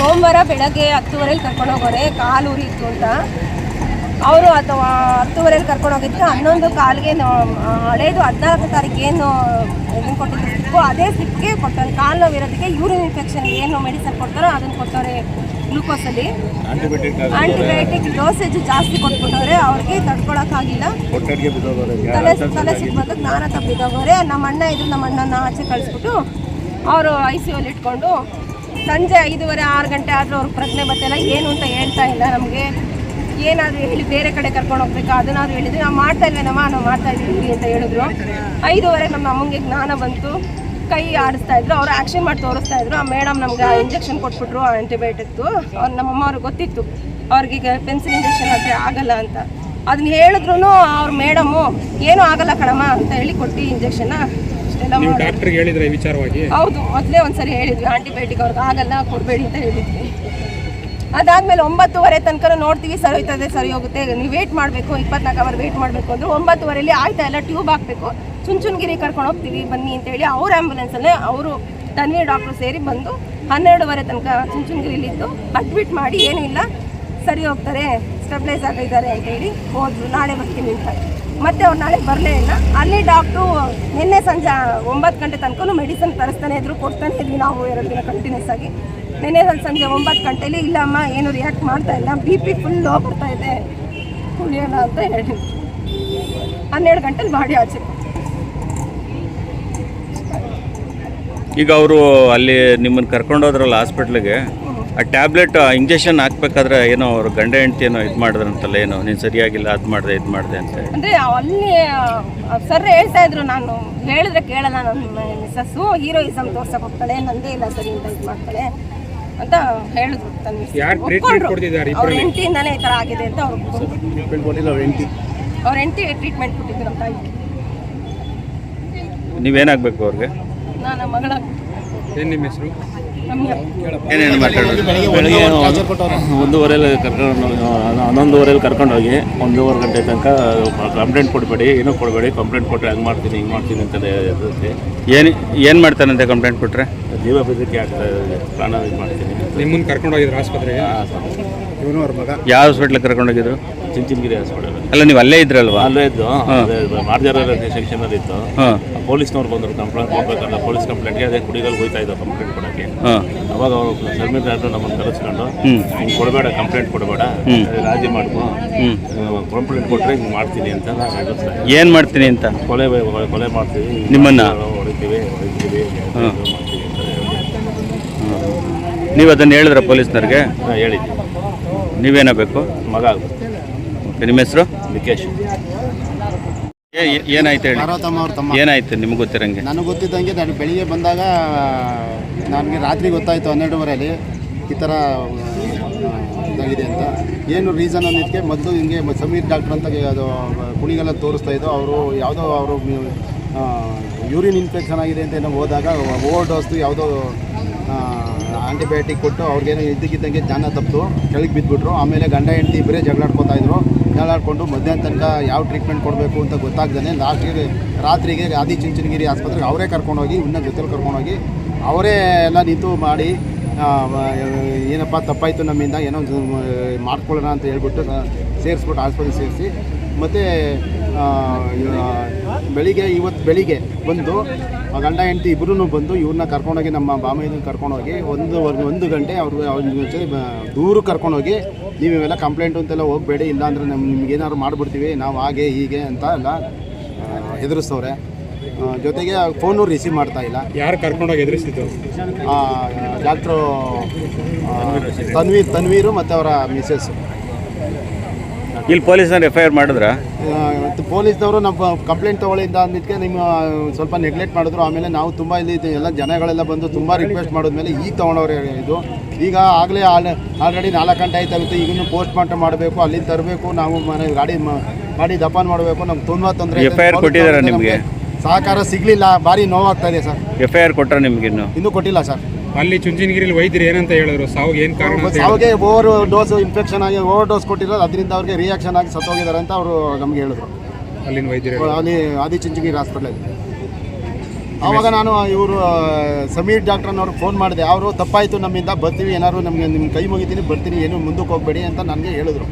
ಸೋಮವಾರ ಬೆಳಗ್ಗೆ ಹತ್ತುವರೆಲಿ ಕರ್ಕೊಂಡು ಹೋಗೋರೆ ಕಾಲು ಉರಿಯಿತ್ತು ಅಂತ. ಅವರು ಅಥವಾ ಹತ್ತುವರೆಲಿ ಕರ್ಕೊಂಡು ಹೋಗಿದ್ದು ಹನ್ನೊಂದು ಕಾಲಿಗೆ ಹಳೇದು ಹದಿನಾಲ್ಕು ತಾರೀಕು ಏನು ಇದನ್ನು ಕೊಟ್ಟಿದ್ದು ಸ್ಲಿಪ್ಪು ಅದೇ ಸ್ಲಿಪ್ಗೆ ಕೊಟ್ಟವ್ರೆ. ಕಾಲು ನೋವು ಇರೋದಕ್ಕೆ ಯೂರಿನ್ ಇನ್ಫೆಕ್ಷನ್ ಏನು ಮೆಡಿಸನ್ ಕೊಡ್ತಾರೋ ಅದನ್ನು ಕೊಟ್ಟವ್ರೆ ಗ್ಲೂಕೋಸಲ್ಲಿ. ಆಂಟಿಬಯೋಟಿಕ್ ಡೋಸೇಜ್ ಜಾಸ್ತಿ ಕೊಟ್ಬಿಟ್ಟವ್ರೆ. ಅವ್ರಿಗೆ ತಡ್ಕೊಳಕ್ಕಾಗಿಲ್ಲ. ತಲೆ ತಲೆ ಸಿಗ್ಬಂದು ಜ್ಞಾನ ತಪ್ಪಿದವ್ರೆ ನಮ್ಮ ಅಣ್ಣ ಇದ್ರು ನಮ್ಮ ಅಣ್ಣನ ಆಚೆ ಕಳಿಸ್ಬಿಟ್ಟು ಅವರು ಐ ಸಿ ಯುಲ್ಲಿ ಇಟ್ಕೊಂಡು ಸಂಜೆ ಐದೂವರೆ, ಆರು ಗಂಟೆ ಆದರೂ ಅವ್ರಿಗೆ ಪ್ರಶ್ನೆ ಬರ್ತಿಲ್ಲ ಏನು ಅಂತ ಹೇಳ್ತಾ ಇಲ್ಲ ನಮಗೆ. ಏನಾದರೂ ಹೇಳಿ ಬೇರೆ ಕಡೆ ಕರ್ಕೊಂಡು ಹೋಗ್ಬೇಕಾ? ಅದನ್ನಾದ್ರು ಹೇಳಿದ್ರು. ನಾವು ಮಾಡ್ತಾ ಇಲ್ವೇನಮ್ಮ? ನಾವು ಮಾಡ್ತಾ ಇದ್ದೀವಿ ಅಂತ ಹೇಳಿದ್ರು. ಐದೂವರೆ ನಮ್ಮ ಅಮ್ಮಂಗೆ ಜ್ಞಾನ ಬಂತು. ಕೈ ಆಡಿಸ್ತಾ ಇದ್ರು. ಅವ್ರು ಆ್ಯಕ್ಷನ್ ಮಾಡಿ ತೋರಿಸ್ತಾ ಇದ್ರು. ಆ ಮೇಡಮ್ ನಮ್ಗೆ ಇಂಜೆಕ್ಷನ್ ಕೊಟ್ಬಿಟ್ರು ಆ್ಯಂಟಿಬಯೋಟಿಕ್ದು ಅವ್ರು ನಮ್ಮಮ್ಮ ಅವ್ರಿಗೆ ಗೊತ್ತಿತ್ತು. ಅವ್ರಿಗೆ ಪೆನ್ಸಿಲ್ ಇಂಜೆಕ್ಷನ್ ಆದರೆ ಆಗಲ್ಲ ಅಂತ. ಅದನ್ನ ಹೇಳಿದ್ರು ಅವ್ರ ಮೇಡಮು ಏನೂ ಆಗಲ್ಲ ಕಣಮ್ಮ ಅಂತ ಹೇಳಿ ಕೊಟ್ಟು ಇಂಜೆಕ್ಷನ್ ನೀವು ಡಾಕ್ಟರ್ ಡಾಕ್ಟರ್ಗೆ ಹೇಳಿದ್ರೆ ಈ ವಿಚಾರವಾಗಿ? ಹೌದು ಮೊದಲೇ ಒಂದ್ಸರಿ ಹೇಳಿದ್ವಿ ಆಂಟಿಬಯೋಟಿಕ್ ಅವ್ರಿಗೆ ಆಗಲ್ಲ ಕೊಡಬೇಡಿ ಅಂತ ಹೇಳಿದ್ವಿ. ಅದಾದ್ಮೇಲೆ ಒಂಬತ್ತುವರೆ ತನಕ ನೋಡ್ತೀವಿ ಸರಿ ಹೋಯ್ತದೆ ಸರಿ ಹೋಗುತ್ತೆ ನೀವು ವೇಟ್ ಮಾಡಬೇಕು ಇಪ್ಪತ್ನಾಲ್ಕು ಅವರ್ ವೇಟ್ ಮಾಡಬೇಕು ಅಂದ್ರೆ ಒಂಬತ್ತುವರೆಯಲ್ಲಿ ಆಯ್ತಾ ಎಲ್ಲ ಟ್ಯೂಬ್ ಹಾಕಬೇಕು. ಚುಂಚುನ್ಗಿರಿ ಕರ್ಕೊಂಡು ಹೋಗ್ತೀವಿ ಬನ್ನಿ ಅಂತೇಳಿ ಅವ್ರ ಆ್ಯಂಬುಲೆನ್ಸಲ್ಲೇ ಅವರು ತನ್ವೀರ್ ಡಾಕ್ಟ್ರು ಸೇರಿ ಬಂದು ಹನ್ನೆರಡುವರೆ ತನಕ ಚುಂಚುನ್ಗಿರಿಲಿದ್ದು ಅಡ್ಮಿಟ್ ಮಾಡಿ ಏನೂ ಇಲ್ಲ ಸರಿ ಹೋಗ್ತಾರೆ ಸ್ಟೆಬ್ಲೈಸ್ ಆಗಿದ್ದಾರೆ ಅಂತೇಳಿ ಹೋದ್ರು. ನಾಳೆ ಬರ್ತೀನಿ ಅಂತ. ಮತ್ತೆ ಅವ್ರು ನಾಳೆ ಬರಲೇ ಇಲ್ಲ. ಅಲ್ಲಿ ಡಾಕ್ಟ್ರು ನಿನ್ನೆ ಸಂಜೆ ಒಂಬತ್ತು ಗಂಟೆ ತನಕ ಮೆಡಿಸನ್ ತರಿಸ್ತಾನೆ ಇದ್ರು, ಕೊಡ್ತಾನೆ ಇದ್ವಿ ನಾವು ಎರಡು ದಿನ ಕಂಟಿನ್ಯೂಸ್ ಆಗಿ. ನಿನ್ನೆ ಸಂಜೆ ಒಂಬತ್ತು ಗಂಟೆಲಿ ಇಲ್ಲಮ್ಮ ಏನು ರಿಯಾಕ್ಟ್ ಮಾಡ್ತಾ ಇಲ್ಲ ಬಿ ಪಿ ಫುಲ್ ಲೋ ಬರ್ತಾ ಇದೆ ಕುಡಿಯೋಣ ಅಂತ ಹೇಳಿ ಹನ್ನೆರಡು ಗಂಟೆಲಿ ಬಾಡಿ ಆಚೆ. ಈಗ ಅವರು ಅಲ್ಲಿ ನಿಮ್ಮನ್ನು ಕರ್ಕೊಂಡೋದ್ರಲ್ಲ ಹಾಸ್ಪಿಟ್ಲಿಗೆ ಆ ಟ್ಯಾಬ್ಲೆಟ್ ಇಂಜೆಕ್ಷನ್ ಹಾಕ್ಬೇಕಾದ್ರೆ ಏನೋ ಅವ್ರು ಗಂಡ ಹೆಂಡತಿ ಏನೋ ಇದು ಮಾಡಿದ್ರಂತಲ್ಲ ಏನೋ ನೀನು ಸರಿಯಾಗಿಲ್ಲ ಅದು ಮಾಡಿದೆ ಇದು ಮಾಡಿದೆ ಅಂತ ಅಂದರೆ ಅಲ್ಲಿ ಸರ್ ಹೇಳ್ತಾ ಇದ್ರು ನಾನು ಹೇಳಿದ್ರೆ ಕೇಳಲ್ಲ ನನ್ನ ಮಿಸ್ಸಸ್ಸು ಹೀರೋಯಿಸಮ್ ತೋರ್ಸಕ್ಕೆ ಹೋಗ್ತಾಳೆ ನಂದೇ ಇಲ್ಲ ಸರಿ ಅಂತ ಇದು ಮಾಡ್ತಾಳೆ ಅಂತ ಹೇಳಿದ್ರು ಯಾರ್ treatment ಕೊಡ್ತಿದ್ದಾರೆ ಅವ್ರ ಹೆಂಡತಿಯಿಂದಾನೇ ಈ ಥರ ಆಗಿದೆ ಅಂತ ಅವ್ರು ಅವ್ರ ಹೆಂಡತಿ. ಟ್ರೀಟ್ಮೆಂಟ್ ಕೊಟ್ಟಿದ್ರು ಅಂತ ನೀವೇನಾಗಬೇಕು ಅವ್ರಿಗೆ? ನಾನು ಮಗಳ ಏನು ನಿಮ್ಮ ಹೆಸರು? ಏನೇನು ಮಾತಾಡೋದು? ಬೆಳಗ್ಗೆ ಒಂದೂವರೆಲಿ ಕರ್ಕೊಂಡು ಹನ್ನೊಂದುವರೆಲಿ ಕರ್ಕೊಂಡೋಗಿ ಒಂದೂವರೆ ಗಂಟೆ ತನಕ ಕಂಪ್ಲೇಂಟ್ ಕೊಡಬೇಡಿ ಏನೂ ಕೊಡಬೇಡಿ ಕಂಪ್ಲೇಂಟ್ ಕೊಟ್ಟರೆ ಹಂಗೆ ಮಾಡ್ತೀನಿ ಹಿಂಗೆ ಮಾಡ್ತೀನಿ ಅಂತ ಏನು ಏನು ಮಾಡ್ತಾನಂತೆ ಕಂಪ್ಲೇಂಟ್ ಕೊಟ್ಟರೆ ಜೀವ ಬೆದರಿಕೆ ಆಗ್ತಾ ಪ್ರಾಣ ಇದು ಮಾಡ್ತೀನಿ. ನಿಮ್ಮನ್ನು ಕರ್ಕೊಂಡು ಹೋಗಿದ್ರು ಮಗ ಯಾವ ಹಾಸ್ಪಿಟ್ಲಿಗೆ ಕರ್ಕೊಂಡೋಗಿದ್ರು? ಚಿಂಚಿನಗಿರಿ ಹಾಸ್ಪಿಟಲ್ ಅಲ್ಲ. ನೀವು ಅಲ್ಲೇ ಇದ್ರಲ್ವಾ? ಅಲ್ಲೇ ಇದ್ದು ಮಾಡ್ದಾರ ಸೆಕ್ಷನ್ ಅಲ್ಲಿ ಇತ್ತು. ಪೊಲೀಸ್ನವ್ರು ಬಂದರು ಕಂಪ್ಲೇಂಟ್ ಕೊಡ್ಬೇಕಲ್ಲ ಪೊಲೀಸ್ ಕಂಪ್ಲೇಂಟ್ಗೆ ಅದೇ ಕುಡಿಗಲ್ ಹೋಯ್ತಾ ಇದ್ದೋ ಕಂಪ್ಲೇಂಟ್ ಕೊಡೋಕ್ಕೆ. ಅವಾಗ ಅವರು ಡಾಕ್ಟ್ರು ನಮ್ಮನ್ನು ಕರೆಸ್ಕೊಂಡು ಹ್ಞೂ ಹಿಂಗೆ ಕೊಡಬೇಡ ಕಂಪ್ಲೇಂಟ್ ಕೊಡಬೇಡ. ರಾಜಿ ಮಾಡ್ಕೊ ಹ್ಞೂ ಕಂಪ್ಲೇಂಟ್ ಕೊಟ್ಟರೆ ಹಿಂಗೆ ಮಾಡ್ತೀನಿ ಅಂತ ನಾನು ಏನು ಮಾಡ್ತೀನಿ ಅಂತ? ಕೊಲೆ ಕೊಲೆ ಮಾಡ್ತೀವಿ. ನಿಮ್ಮನ್ನ? ಹೊಡಿತೀವಿ ಹೊಡಿತೀವಿ ಹಾಂ. ಮಾಡ್ತೀವಿ ಅಂತ ನೀವು ಅದನ್ನು ಹೇಳಿದ್ರ ಪೊಲೀಸ್ನವ್ರಿಗೆ? ಹಾಂ ನೀವೇನಬೇಕು ನೀವೇನಾಗಬೇಕು ಮಗ ಆಗ್ಬೇಕು. ನಿಮ್ಮ ಹೆಸರು? ವಿಕೇಶ್ ಏನಾಯ್ತು ಹೇಳಿ? ಪಾರ್ವತಮ್ಮ ಅವ್ರ ತಮ್ಮ. ಏನಾಯ್ತು ನಿಮ್ಗೆ ಗೊತ್ತಿರಂಗೆ? ನನಗೆ ಗೊತ್ತಿದ್ದಂಗೆ ನಾನು ಬೆಳಿಗ್ಗೆ ಬಂದಾಗ ನನಗೆ ರಾತ್ರಿ ಗೊತ್ತಾಯಿತು ಹನ್ನೆರಡುವರೆಯಲ್ಲಿ ಈ ಥರ ಇದಾಗಿದೆ ಅಂತ. ಏನು ರೀಸನ್ ಅನ್ನೋದಕ್ಕೆ ಮೊದಲು ಹಿಂಗೆ ಸಮೀರ್ ಡಾಕ್ಟ್ರ್ ಅಂತ ಅದು ಕುಣಿಗೆಲ್ಲ ತೋರಿಸ್ತಾ ಇದ್ದು ಅವರು ಯಾವುದೋ ಅವರು ಯೂರಿನ್ ಇನ್ಫೆಕ್ಷನ್ ಆಗಿದೆ ಅಂತ ಏನೋ ಹೋದಾಗ ಓವರ್ ಡೋಸ್ದು ಯಾವುದೋ ಆಂಟಿಬಯೋಟಿಕ್ ಕೊಟ್ಟು ಅವ್ರಿಗೇನೋ ಇದ್ದಕ್ಕಿದ್ದಂಗೆ ಜಾನ ತಪ್ಪಿತು. ಕೆಳಗೆ ಬಿದ್ದುಬಿಟ್ರು ಆಮೇಲೆ ಗಂಡ ಹೆಂಡತಿ ಇಬ್ಬರೇ ಜಗಳಾಡ್ಕೊತಾ ಇದ್ರು. ಜಗಳಾಡ್ಕೊಂಡು ಮಧ್ಯಾಹ್ನ ತನಕ ಯಾವ ಟ್ರೀಟ್ಮೆಂಟ್ ಕೊಡಬೇಕು ಅಂತ ಗೊತ್ತಾಗ್ದೇ ಲಾಸ್ಟಿಗೆ ರಾತ್ರಿಗೆ ಆದಿ ಚುಂಚನಗಿರಿ ಆಸ್ಪತ್ರೆಗೆ ಅವರೇ ಕರ್ಕೊಂಡೋಗಿ ಇನ್ನೂ ಜೊತೆಲಿ ಕರ್ಕೊಂಡೋಗಿ ಅವರೇ ಎಲ್ಲ ನಿಂತು ಮಾಡಿ ಏನಪ್ಪ ತಪ್ಪಾಯಿತು ನಮ್ಮಿಂದ, ಏನೋ ಮಾಡ್ಕೊಳ್ಳೋಣ ಅಂತ ಹೇಳ್ಬಿಟ್ಟು ಸೇರಿಸ್ಬಿಟ್ಟು ಆಸ್ಪತ್ರೆಗೆ ಸೇರಿಸಿ. ಮತ್ತು ಬೆಳಿಗ್ಗೆ ಇವತ್ತು ಬೆಳಿಗ್ಗೆ ಬಂದು ಗಂಡ ಹೆಂಡತಿ ಇಬ್ಬರೂ ಬಂದು ಇವ್ರನ್ನ ಕರ್ಕೊಂಡೋಗಿ ನಮ್ಮ ಬಾಮೈದನ್ನ ಕರ್ಕೊಂಡೋಗಿ ಒಂದು ಒಂದು ಗಂಟೆ ಅವ್ರಿಗೆ ಅವ್ರ ದೂರ ಕರ್ಕೊಂಡೋಗಿ ನೀವು ಇವೆಲ್ಲ ಕಂಪ್ಲೇಂಟು ಅಂತೆಲ್ಲ ಹೋಗಬೇಡಿ ಇಲ್ಲಾಂದ್ರೆ ನಮ್ಮ ನಿಮ್ಗೆ ಏನಾದ್ರು ಮಾಡಿಬಿಡ್ತೀವಿ ನಾವು ಹಾಗೆ ಹೀಗೆ ಅಂತ ಎಲ್ಲ ಹೆದರಿಸ್ತವ್ರೆ ಜೊತೆಗೆ ಫೋನು ರಿಸೀವ್ ಮಾಡ್ತಾ ಇಲ್ಲ. ಯಾರು ಕರ್ಕೊಂಡೋಗಿ ಎದುರಿಸಿದ್ದು ಡಾಕ್ಟ್ರು ತನ್ವೀರ್ ತನ್ವೀರು ಮತ್ತು ಅವರ ಮಿಸಸ್ ಇಲ್ಲಿ ಪೊಲೀಸ್ನವ್ರು ಎಫ್ ಐ ಆರ್ ಮಾಡಿದ್ರ ಪೊಲೀಸ್ನವರು ನಮ್ಮ ಕಂಪ್ಲೇಂಟ್ ತೊಗೊಳಿಂದ ಅಂದಿದ್ದಕ್ಕೆ ನಿಮ್ಮ ಸ್ವಲ್ಪ ನೆಗ್ಲೆಕ್ಟ್ ಮಾಡಿದ್ರು. ಆಮೇಲೆ ನಾವು ತುಂಬ ಇಲ್ಲಿ ಎಲ್ಲ ಜನಗಳೆಲ್ಲ ಬಂದು ತುಂಬ ರಿಕ್ವೆಸ್ಟ್ ಮಾಡಿದ್ಮೇಲೆ ಈಗ ತೊಗೊಂಡವ್ರೆ ಇದು. ಈಗ ಆಗಲೇ ಆಲ್ರೆಡಿ ನಾಲ್ಕು ಗಂಟೆ ಆಯ್ತಾಗುತ್ತೆ ಈಗಿನ್ನೂ ಪೋಸ್ಟ್ ಮಾರ್ಟಮ್ ಮಾಡಬೇಕು ಅಲ್ಲಿಂದ ತರಬೇಕು. ನಾವು ಮನೆ ಗಾಡಿ ಮಾಡಿ ಗಾಡಿ ದಪಾನ್ ಮಾಡಬೇಕು. ನಮ್ಗೆ ತುಂಬ ತೊಂದರೆ ಎಫ್ ಐ ಆರ್ ಕೊಟ್ಟಿದ್ದಾರೆ ನಿಮಗೆ ಸಹಕಾರ ಸಿಗಲಿಲ್ಲ. ಭಾರಿ ನೋವಾಗ್ತಾ ಇದೆ ಸರ್. ಎಫ್ ಐ ಆರ್ ಕೊಟ್ಟರೆ ನಿಮಗಿನ್ನು ಇನ್ನೂ ಕೊಟ್ಟಿಲ್ಲ ಸರ್. ಅಲ್ಲಿ ಚುಂಚನಗಿರಿಲಿ ವೈದ್ಯರು ಏನಂತ ಹೇಳಿದ್ರು? ಸಾವಿಗೆ ಏನು ಕಾರಣ ಅಂತ ಹೇಳಿದ್ರು? ಓವರ್ ಡೋಸ್ ಇನ್ಫೆಕ್ಷನ್ ಆಗಿ ಓವರ್ ಡೋಸ್ ಕೊಟ್ಟಿರೋದು ಅದರಿಂದ ಅವ್ರಿಗೆ ರಿಯಾಕ್ಷನ್ ಆಗಿ ಸತ್ತೋಗಿದ್ದಾರೆ ಅಂತ ಅವರು ನಮ್ಗೆ ಹೇಳಿದ್ರು. ಅಲ್ಲಿನ ವೈದ್ಯರು ಅಲ್ಲಿ ಆದಿ ಚುಂಚಿನಗಿರಿ ಹಾಸ್ಪಿಟಲ್ ಆವಾಗ ನಾನು ಇವರು ಸಮೀರ್ ಡಾಕ್ಟರ್ನವ್ರಿಗೆ ಫೋನ್ ಮಾಡಿದೆ. ಅವರು ತಪ್ಪಾಯಿತು ನಮ್ಮಿಂದ ಬರ್ತೀವಿ ಏನಾದ್ರು ನಮಗೆ ನಿಮ್ಮ ಕೈ ಮುಗಿತೀನಿ ಬರ್ತೀನಿ ಏನು ಮುಂದಕ್ಕೆ ಹೋಗಬೇಡಿ ಅಂತ ನನಗೆ ಹೇಳಿದ್ರು.